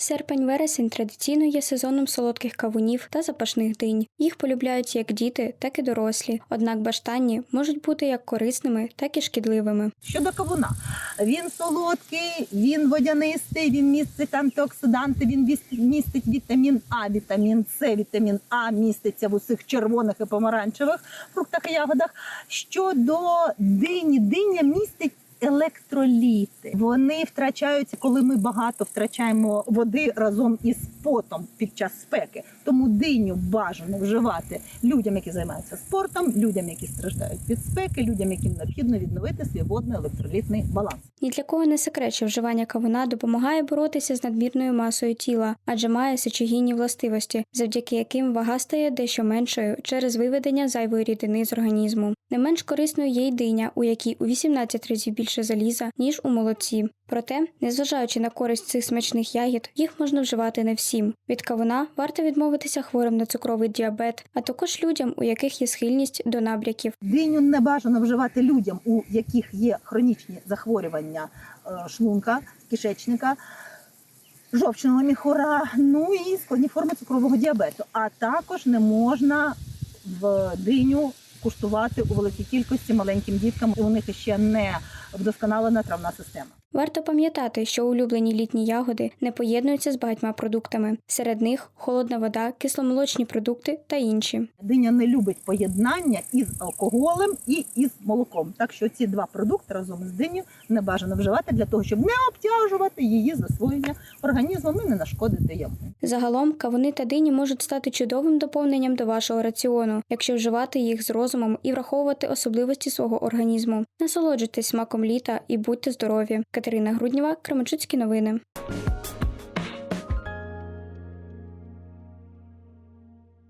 Серпень-вересень традиційно є сезоном солодких кавунів та запашних динь. Їх полюбляють як діти, так і дорослі. Однак баштанні можуть бути як корисними, так і шкідливими. Щодо кавуна, він солодкий, він водянистий, він містить антиоксиданти, він містить вітамін А, вітамін С, вітамін А міститься в усіх червоних і помаранчевих фруктах і ягодах. Щодо дині, диня містить. Електроліти. Вони втрачаються, коли ми багато втрачаємо води разом із потом під час спеки. Тому диню бажано вживати людям, які займаються спортом, людям, які страждають від спеки, людям, яким необхідно відновити свій водно-електролітний баланс. Ні для кого не секрет, що вживання кавуна допомагає боротися з надмірною масою тіла, адже має сечогінні властивості, завдяки яким вага стає дещо меншою через виведення зайвої рідини з організму. Не менш корисною є й диня, у якій у 18 разів більше заліза, ніж у молоці. Проте, незважаючи на користь цих смачних ягід, їх можна вживати не всім. Від кавуна варто відмовитися хворим на цукровий діабет, а також людям, у яких є схильність до набряків. Диню не бажано вживати людям, у яких є хронічні захворювання е, шлунка, кишечника, жовчного міхура, ну і складні форми цукрового діабету. А також не можна в диню куштувати у великій кількості маленьким діткам. У них ще не вдосконалена травна система. Варто пам'ятати, що улюблені літні ягоди не поєднуються з багатьма продуктами. Серед них холодна вода, кисломолочні продукти та інші. Диня не любить поєднання із алкоголем і із молоком. Так що ці два продукти разом з диню не бажано вживати для того, щоб не обтяжувати її засвоєння організмом і не нашкодити йому. Загалом кавуни та дині можуть стати чудовим доповненням до вашого раціону, якщо вживати їх з розумом і враховувати особливості свого організму. Насолоджуйтесь смаком літа і будьте здорові. Катерина Груднєва, Кременчуцькі новини.